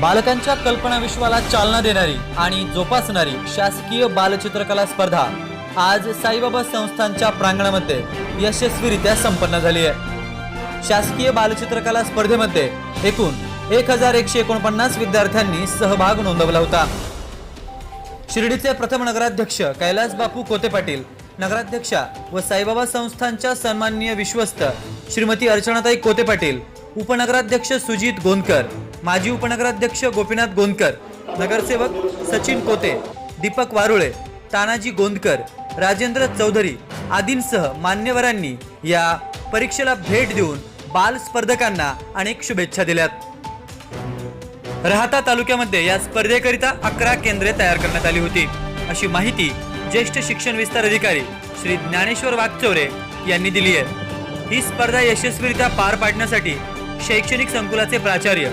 बालकांच्या कल्पनाविश्वाला चालना देणारी आणि जोपासणारी शासकीय बालचित्रकला स्पर्धा आज साईबाबा संस्थांच्या प्रांगणामध्ये यशस्वीरित्या संपन्न झाली आहे. शासकीय बालचित्रकला स्पर्धेमध्ये एकूण एक हजार एकशे एकोणपन्नास विद्यार्थ्यांनी सहभाग नोंदवला होता. शिर्डीचे प्रथम नगराध्यक्ष कैलास बापू कोते पाटील नगराध्यक्षा व साईबाबा संस्थांच्या सन्माननीय विश्वस्त श्रीमती अर्चनाताई कोते पाटील उपनगराध्यक्ष सुजित गोंदकर माजी उपनगराध्यक्ष गोपीनाथ गोंदकर नगरसेवक सचिन कोते दीपक वारुळे तानाजी गोंदकर राजेंद्र चौधरी आदींसह मान्यवरांनी या परीक्षेला भेट देऊन बाल स्पर्धकांना अनेक शुभेच्छा दिल्यात. राहता तालुक्यामध्ये या स्पर्धेकरिता अकरा केंद्रे तयार करण्यात आली होती. अशी माहिती ज्येष्ठ शिक्षण विस्तार अधिकारी श्री ज्ञानेश्वर वागचौरे यांनी दिली आहे. ही स्पर्धा यशस्वीरित्या पार पाडण्यासाठी शैक्षणिक संकुलाचे प्राचार्य.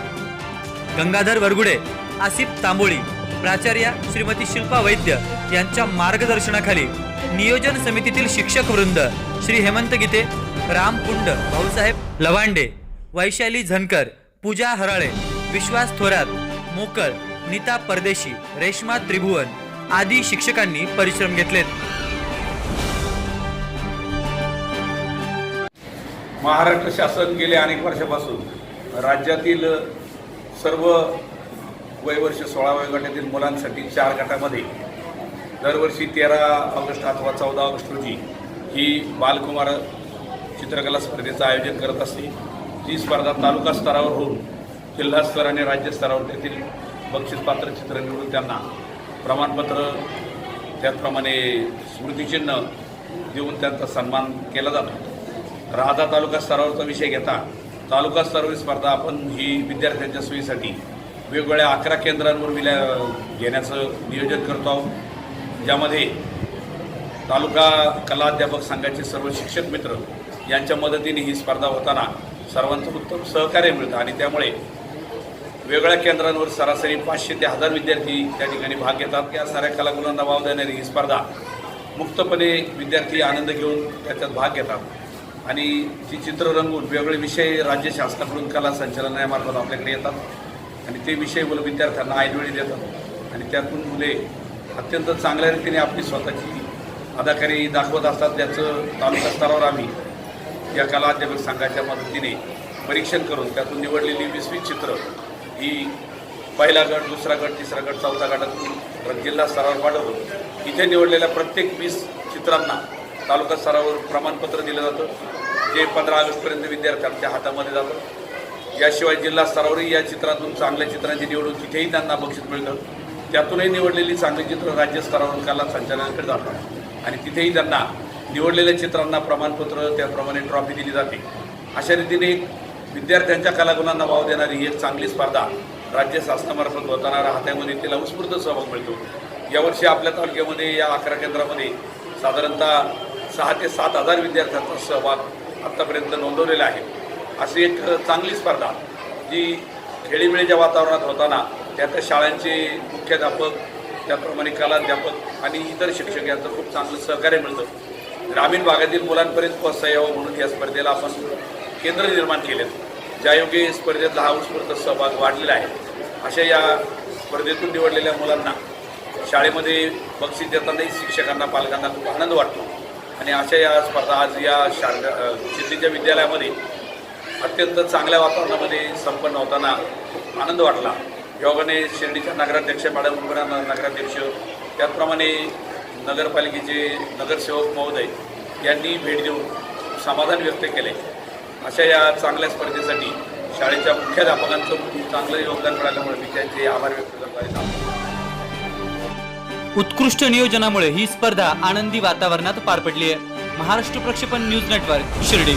गंगाधर वरगुडे आसिफ तांबोळी प्राचार्या श्रीमती शिल्पा वैद्य यांच्या मार्गदर्शनाखाली नियोजन समितीतील शिक्षक वृंद श्री हेमंत गीते राम कुंड भाऊसाहेब लवांडे वैशाली झनकर पूजा हराळे विश्वास थोरात मोकळ नीता परदेशी रेश्मा त्रिभुवन आदी शिक्षकांनी परिश्रम घेतलेत. महाराष्ट्र शासन गेल्या अनेक वर्षापासून राज्यातील सर्व वयवर्ष सोळा वयोगटातील मुलांसाठी चार गटामध्ये दरवर्षी तेरा ऑगस्ट अथवा चौदा ऑगस्ट रोजी ही बालकुमार चित्रकला स्पर्धेचं आयोजन करत असते. जी स्पर्धा तालुका स्तरावर होऊन जिल्हा स्तर आणि राज्य स्तरावर तेथील बक्षीसपात्र चित्र निवडून त्यांना प्रमाणपत्र त्याचप्रमाणे स्मृतिचिन्ह देऊन त्यांचा सन्मान केला जातो. राहता तालुका स्तरावरचा विषय घेता तालुका स्तरावरील स्पर्धा आपण ही विद्यार्थ्यांच्या सोयीसाठी वेगवेगळ्या अकरा केंद्रांवर विल्या घेण्याचं नियोजन करतो आहोत. ज्यामध्ये तालुका कला अध्यापक संघाचे सर्व शिक्षक मित्र यांच्या मदतीने ही स्पर्धा होताना सर्वांचं उत्तम सहकार्य मिळतं आणि त्यामुळे वेगळ्या केंद्रांवर सरासरी पाचशे ते हजार विद्यार्थी त्या ठिकाणी भाग घेतात. या साऱ्या कलागुणांना वाव देणारी ही स्पर्धा मुक्तपणे विद्यार्थी आनंद घेऊन त्याच्यात भाग घेतात. आणि ती चित्र रंगून वेगवेगळे विषय राज्य शासनाकडून कला संचालनामार्फत आपल्याकडे येतात. आणि ते विषय मुलं विद्यार्थ्यांना ऐनवेळी देतात. आणि त्यातून मुले अत्यंत चांगल्या रीतीने आपली स्वतःची अदाकारी दाखवत असतात. त्याचं तालुका स्तरावर आम्ही या कला अध्यापक संघाच्या मदतीने परीक्षण करून त्यातून निवडलेली वीस वीस चित्र ही पहिला गट दुसरा गट तिसरा गट चौथा गटातून जिल्हा स्तरावर पाठवतो इथे निवडलेल्या प्रत्येक वीस चित्रांना तालुका स्तरावर प्रमाणपत्र दिलं जातं. जे पंधरा ऑगस्टपर्यंत विद्यार्थ्यांच्या हातामध्ये जातं याशिवाय जिल्हा स्तरावरही या चित्रातून चांगल्या चित्रांची निवडून तिथेही त्यांना बक्षीस मिळतं. त्यातूनही निवडलेली चांगली चित्र राज्य स्तरावर कला संचालनाकडे जातात. आणि तिथेही त्यांना निवडलेल्या चित्रांना प्रमाणपत्र त्याप्रमाणे ट्रॉफी दिली जाते. अशा रीतीने विद्यार्थ्यांच्या कलागुणांना वाव देणारी ही एक चांगली स्पर्धा राज्य शासनामार्फत होताना राहत्यामध्ये तिला उत्स्फूर्त सहभाग मिळतो. यावर्षी आपल्या तालुक्यामध्ये या अकरा केंद्रामध्ये साधारणतः सहा ते सात हजार विद्यार्थ्यांचा सहभाग आत्तापर्यंत नोंदवलेलं आहे. अशी एक चांगली स्पर्धा जी खेळीमेळीच्या वातावरणात होताना त्या त्या शाळांचे मुख्याध्यापक त्याप्रमाणे कलाध्यापक आणि इतर शिक्षक यांचं खूप चांगलं सहकार्य मिळतं. ग्रामीण भागातील मुलांपर्यंत पोहोचता यावं म्हणून या स्पर्धेला आपण केंद्र निर्माण केलेत. ज्यायोगे स्पर्धेतला हा उत्स्फूर्त सहभाग वाढलेला आहे. अशा या स्पर्धेतून निवडलेल्या मुलांना शाळेमध्ये बक्षीस देतानाही शिक्षकांना पालकांना खूप आनंद वाटतो. आणि अशा या स्पर्धा आज या शाळा सिद्धीच्या विद्यालयामध्ये अत्यंत चांगल्या वातावरणामध्ये संपन्न होताना खूप आनंद वाटला. योगाने शिर्डीच्या नगराध्यक्ष मॅडम उमेदवार नगराध्यक्ष त्याचप्रमाणे नगरपालिकेचे नगरसेवक महोदय यांनी भेट देऊन समाधान व्यक्त केले. अशा या चांगल्या स्पर्धेसाठी शाळेच्या मुख्याध्यापकांचं चांगलं योगदान मिळाल्यामुळे मी त्यांचे आभार व्यक्त करतो आहे उत्कृष्ट नियोजनामुळे ही स्पर्धा आनंदी वातावरणात पार पडली आहे महाराष्ट्र प्रक्षेपण न्यूज नेटवर्क शिर्डी.